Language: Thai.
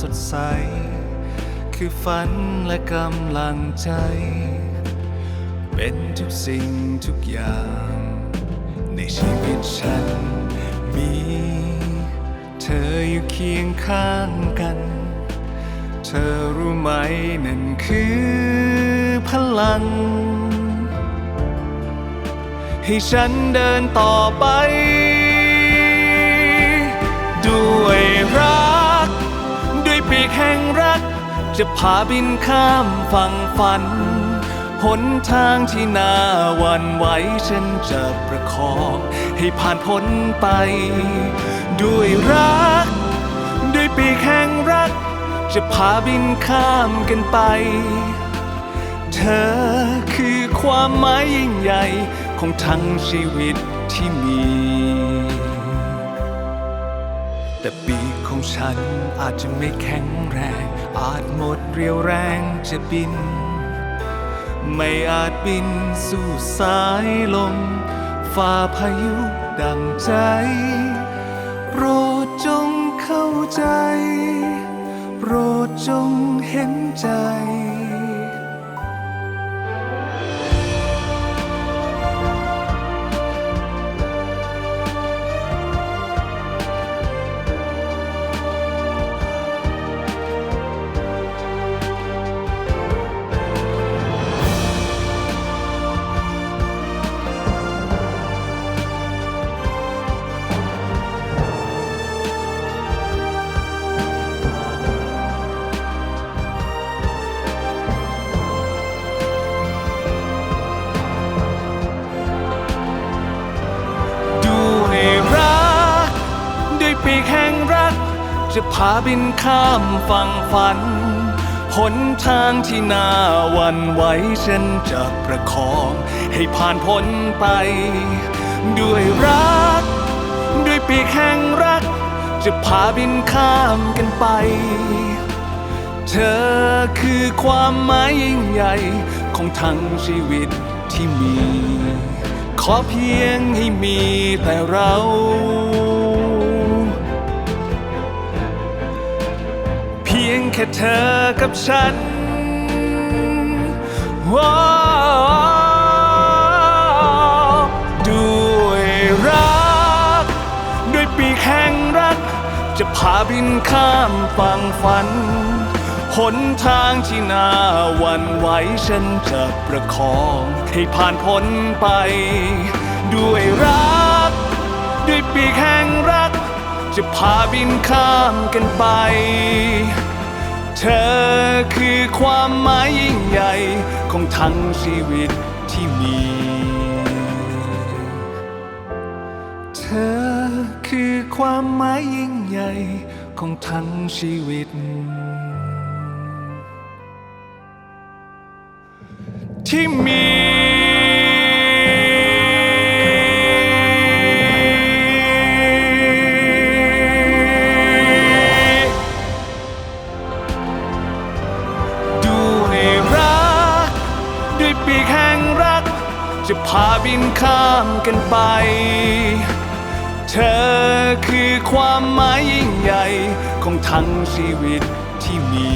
สดใส คือฝันและกำลังใจ เป็นทุกสิ่งทุกอย่าง ในชีวิตฉัน มีเธออยู่เคียงข้างกัน เธอรู้ไหมนั่นคือพลัง ให้ฉันเดินต่อไป ด้วยรัก แห่งรัก จะพาบินข้ามฝั่งฝัน หนทางที่น่าหวันไหวฉันจะประคอง ให้ผ่านพ้นไป ด้วยรัก ด้วยปีกแห่งรัก จะพาบินข้ามกันไป เธอคือความหมายยิ่งใหญ่ ของทั้งชีวิตที่มี แต่ปีก ของฉันอาจจะไม่แข็งแรง อาจหมดเรียวแรงจะบิน ไม่อาจบินสู่สายลมฝ่าพายุดังใจ โปรดจงเข้าใจ โปรดจงเห็นใจ จะพาบินข้ามฝั่งฝัน หนทางที่น่าวันไหวฉันจะประคอง ให้ผ่านพ้นไป ด้วยรัก ด้วยปีกแห่งรัก จะพาบินข้ามกันไป เธอคือความหมายยิ่งใหญ่ของทั้งชีวิตที่มี ขอเพียงให้มีแต่เรา ค่เธอกับฉันด้วยรัก ด้วยปีกแห่งรัก จะพาบินข้ามฝั่งฝัน หนทางที่น่าหวันไหวฉันจะประคองให้ผ่านพ้นไป ด้วยรัก ด้วยปีกแห่งรัก จะพาบินข้ามกันไป เธอคือความหมายยิ่งใหญ่ ของทั้งชีวิตที่มี เธอคือความหมายยิ่งใหญ่ ของทั้งชีวิต ที่มี ปีกแห่งรัก จะพาบินข้ามกันไป เธอคือความหมายยิ่งใหญ่ของทั้งชีวิตที่มี